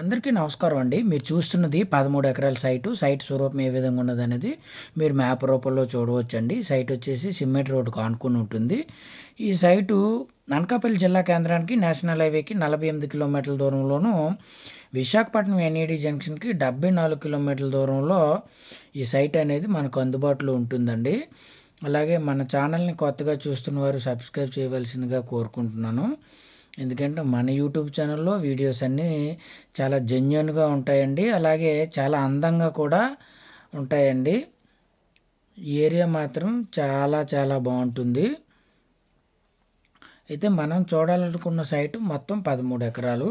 అందరికీ నమస్కారం అండి. మీరు చూస్తున్నది పదమూడు ఎకరాల సైటు. సైట్ స్వరూపం ఏ విధంగా ఉన్నది అనేది మీరు మ్యాప్ రూపంలో చూడవచ్చండి. సైట్ వచ్చేసి సిమెంట్ రోడ్డుకు ఆనుకుని ఉంటుంది. ఈ సైటు అనకాపల్లి జిల్లా కేంద్రానికి నేషనల్ హైవేకి నలభై ఎనిమిది కిలోమీటర్ల దూరంలోను విశాఖపట్నం ఎన్ఈడి జంక్షన్కి డెబ్బై నాలుగు కిలోమీటర్ల దూరంలో ఈ సైట్ అనేది మనకు అందుబాటులో ఉంటుందండి. అలాగే మన ఛానల్ని కొత్తగా చూస్తున్న వారు సబ్స్క్రైబ్ చేయవలసిందిగా కోరుకుంటున్నాను. ఎందుకంటే మన యూట్యూబ్ ఛానల్లో వీడియోస్ అన్నీ చాలా జెన్యున్గా ఉంటాయండి. అలాగే చాలా అందంగా కూడా ఉంటాయండి. ఏరియా మాత్రం చాలా చాలా బాగుంటుంది. అయితే మనం చూడాలనుకున్న సైట్ మొత్తం పదమూడు ఎకరాలు.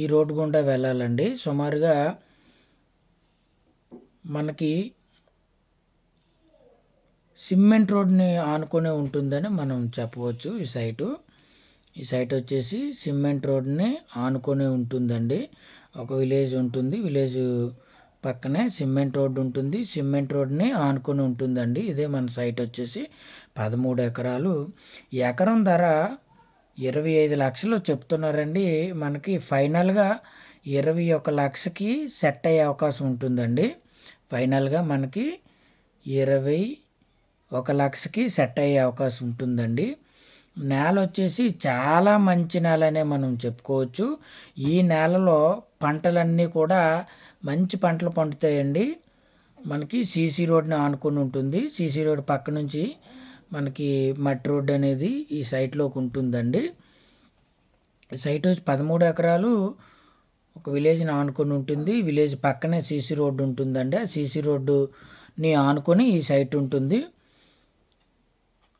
ఈ రోడ్డు గుండా వెళ్ళాలండి. సుమారుగా మనకి సిమెంట్ రోడ్ని ఆనుకొని ఉంటుందని మనం చెప్పవచ్చు ఈ సైటు. ఈ సైట్ వచ్చేసి సిమెంట్ రోడ్ని ఆనుకొని ఉంటుందండి. ఒక విలేజ్ ఉంటుంది. విలేజ్ పక్కనే సిమెంట్ రోడ్డు ఉంటుంది. సిమెంట్ రోడ్ని ఆనుకొని ఉంటుందండి. ఇదే మన సైట్ వచ్చేసి పదమూడు ఎకరాలు. ఎకరం ధర ఇరవై ఐదు లక్షలు చెప్తున్నారండి. మనకి ఫైనల్గా ఇరవై ఒక లక్షకి సెట్ అయ్యే అవకాశం ఉంటుందండి. ఫైనల్గా మనకి ఇరవై ఒక లక్షకి సెట్ అయ్యే అవకాశం ఉంటుందండి. నేల వచ్చేసి చాలా మంచి నేలనే మనం చెప్పుకోవచ్చు. ఈ నేలలో పంటలన్నీ కూడా మంచి పంటలు పండుతాయండి. మనకి సీసీ రోడ్ని ఆనుకొని ఉంటుంది. సీసీ రోడ్ పక్క నుంచి మనకి మట్టి రోడ్ అనేది ఈ సైట్లోకి ఉంటుందండి. సైట్ వచ్చి పదమూడు ఎకరాలు ఒక విలేజ్ని ఆనుకొని ఉంటుంది. విలేజ్ పక్కనే సీసీ రోడ్డు ఉంటుందండి. ఆ సీసీ రోడ్డుని ఆనుకొని ఈ సైట్ ఉంటుంది.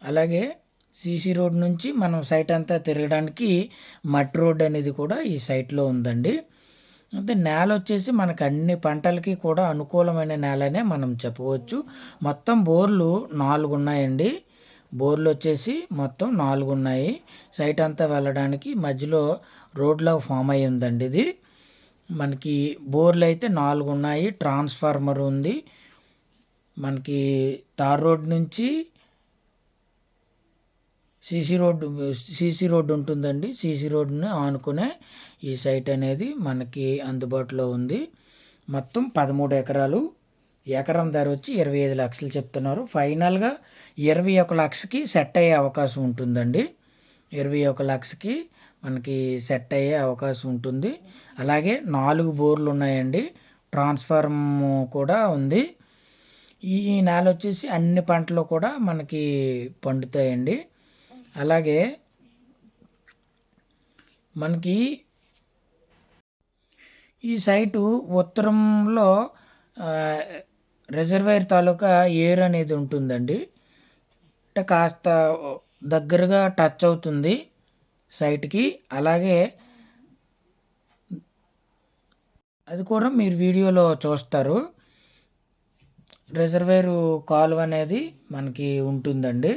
అలాగే సీసీ రోడ్ నుంచి మనం సైట్ అంతా తిరగడానికి మట్టి రోడ్ అనేది కూడా ఈ సైట్లో ఉందండి. అంటే నేల వచ్చేసి మనకు అన్ని పంటలకి కూడా అనుకూలమైన నేలనే మనం చెప్పవచ్చు. మొత్తం బోర్లు నాలుగు ఉన్నాయండి. బోర్లు వచ్చేసి మొత్తం నాలుగు ఉన్నాయి. సైట్ అంతా వెళ్ళడానికి మధ్యలో రోడ్లో ఫామ్ అయి ఉందండి ఇది. మనకి బోర్లు అయితే నాలుగు ఉన్నాయి. ట్రాన్స్ఫార్మర్ ఉంది. మనకి తార్ రోడ్ నుంచి సీసీ రోడ్డు సీసీ రోడ్డు ఉంటుందండి సీసీ రోడ్డుని ఆనుకునే ఈ సైట్ అనేది మనకి అందుబాటులో ఉంది. మొత్తం పదమూడు ఎకరాలు. ఎకరం ధర వచ్చి ఇరవై ఐదు లక్షలు చెప్తున్నారు. ఫైనల్గా ఇరవై ఒక లక్షకి సెట్ అయ్యే అవకాశం ఉంటుందండి. ఇరవై ఒక లక్షకి మనకి సెట్ అయ్యే అవకాశం ఉంటుంది. అలాగే నాలుగు బోర్లు ఉన్నాయండి. ట్రాన్స్ఫార్మ్ కూడా ఉంది. ఈ నెల వచ్చేసి అన్ని పంటలు కూడా మనకి పండుతాయండి. అలాగే మనకి ఈ సైటు ఉత్తరంలో రిజర్వేర్ తాలూకా ఏర్ అనేది ఉంటుందండి. అంటే కాస్త దగ్గరగా టచ్ అవుతుంది సైట్కి. అలాగే అది కూడా మీరు వీడియోలో చూస్తారు. రిజర్వేరు కాలువ అనేది మనకి ఉంటుందండి.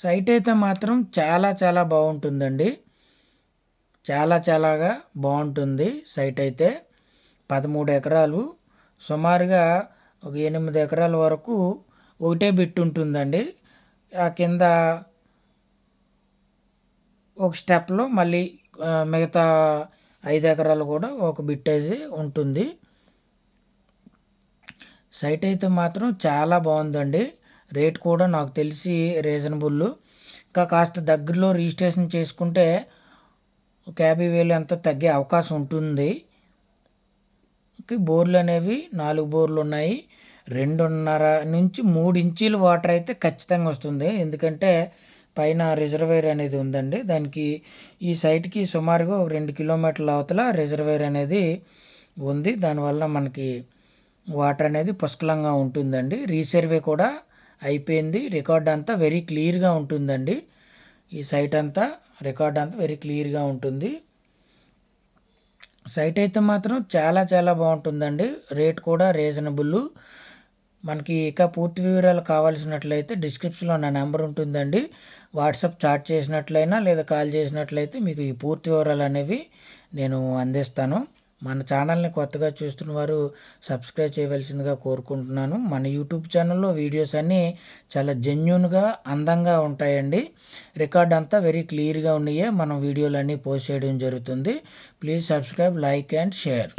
సైట్ అయితే మాత్రం చాలా చాలా బాగుంటుందండి. చాలా చాలాగా బాగుంటుంది సైట్ అయితే. పదమూడు ఎకరాలు. సుమారుగా ఒక ఎనిమిది ఎకరాల వరకు ఒకటే బిట్ ఉంటుందండి. ఆ కింద ఒక స్టెప్లో మళ్ళీ మిగతా ఐదు ఎకరాలు కూడా ఒక బిట్ అయితే ఉంటుంది. సైట్ అయితే మాత్రం చాలా బాగుందండి. రేట్ కూడా నాకు తెలిసి రీజనబుల్ ఇంకా కాస్త దగ్గరలో రిజిస్ట్రేషన్ చేసుకుంటే ఒక యాభై వేలు ఎంత తగ్గే అవకాశం ఉంటుంది. బోర్లు అనేవి నాలుగు బోర్లు ఉన్నాయి. రెండున్నర నుంచి మూడు ఇంచీలు వాటర్ అయితే ఖచ్చితంగా వస్తుంది. ఎందుకంటే పైన రిజర్వేర్ అనేది ఉందండి. దానికి ఈ సైట్కి సుమారుగా ఒక రెండు కిలోమీటర్ల అవతల రిజర్వేర్ అనేది ఉంది. దానివల్ల మనకి వాటర్ అనేది పుష్కలంగా ఉంటుందండి. రీసర్వే కూడా అయిపోయింది. రికార్డ్ అంతా వెరీ క్లియర్గా ఉంటుందండి. ఈ సైట్ అంతా రికార్డ్ అంతా వెరీ క్లియర్గా ఉంటుంది. సైట్ అయితే మాత్రం చాలా చాలా బాగుంటుందండి. రేట్ కూడా రీజనబుల్ మనకి ఇక పూర్తి వివరాలు కావాల్సినట్లయితే డిస్క్రిప్షన్లో నా నెంబర్ ఉంటుందండి. వాట్సాప్ చాట్ చేసినట్లయినా లేదా కాల్ చేసినట్లయితే మీకు ఈ పూర్తి వివరాలు అనేవి నేను అందిస్తాను. మన ఛానల్ని కొత్తగా చూస్తున్న వారు సబ్స్క్రైబ్ చేయవలసిందిగా కోరుకుంటున్నాను. మన యూట్యూబ్ ఛానల్లో వీడియోస్ అన్నీ చాలా జెన్యున్గా అందంగా ఉంటాయండి. రికార్డ్ అంతా వెరీ క్లియర్గా ఉన్నాయే. మనం వీడియోలన్నీ పోస్ట్ చేయడం జరుగుతుంది. Please subscribe like and share.